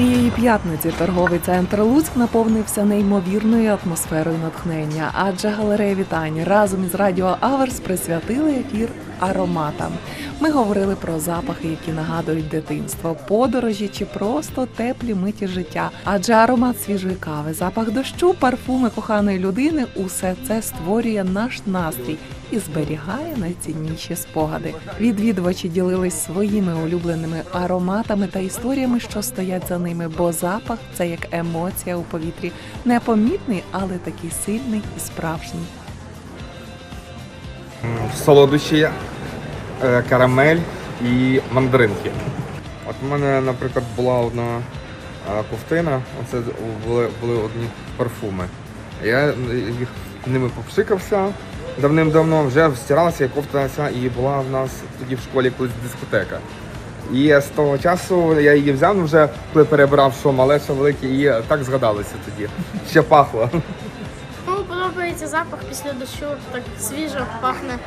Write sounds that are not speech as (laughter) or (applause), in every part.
Цієї п'ятниці торговий центр Луцьк наповнився неймовірною атмосферою натхнення, адже галерея вітань разом із радіо Аверс присвятили ефір ароматам. Ми говорили про запахи, які нагадують дитинство, подорожі чи просто теплі миті життя. Адже аромат свіжої кави, запах дощу, парфуми коханої людини усе це створює наш настрій і зберігає найцінніші спогади. Відвідувачі ділились своїми улюбленими ароматами та історіями, що стоять за ними, бо запах це як емоція у повітрі, непомітний, але такий сильний і справжній. Солодощі, е, карамель і мандаринки. От у мене, наприклад, була одна е, ковтина, оце були, були одні парфуми. Я їх ними попшикався давним-давно, вже стиралася, і кофта і була в нас тоді в школі колись дискотека. І з того часу я її взяв вже, коли перебрав, що мале, велике, і так згадалося тоді. Ще пахло. Ну, подобається запах після дощу, так свіжо пахне.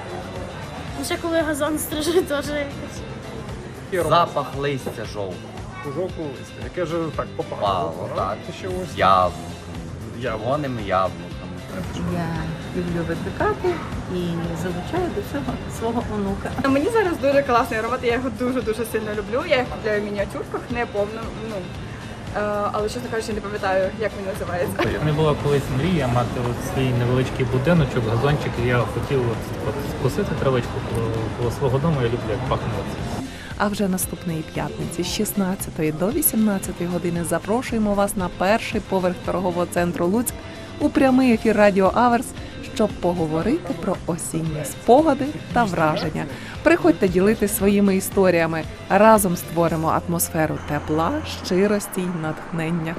Ну, Ще коли газон стрижу, (laughs) теж якось. Запах листя жовтого. Жовтого листя, яке вже так попало. Пало, так. Ще ось Яблук. Яблук. Червоними. Я люблю викликати і залучаю до цього свого онука. Мені зараз дуже класний аромат, я його дуже-дуже сильно люблю. Я їх купляю в мініатюрках, не повно, ну, але чесно кажучи, не пам'ятаю, як він називається. У мене була колись мрія мати от свій невеличкий будиночок, газончик, і я хотів от, от скосити травичку коло, коло свого дому, я люблю, як пахне. А вже наступної п'ятниці з 16 до 18 години запрошуємо вас на перший поверх торгового центру Луцьк у прямий ефір Радіо Аверс, щоб поговорити про осінні спогади та враження. Приходьте ділити своїми історіями. Разом створимо атмосферу тепла, щирості й натхнення.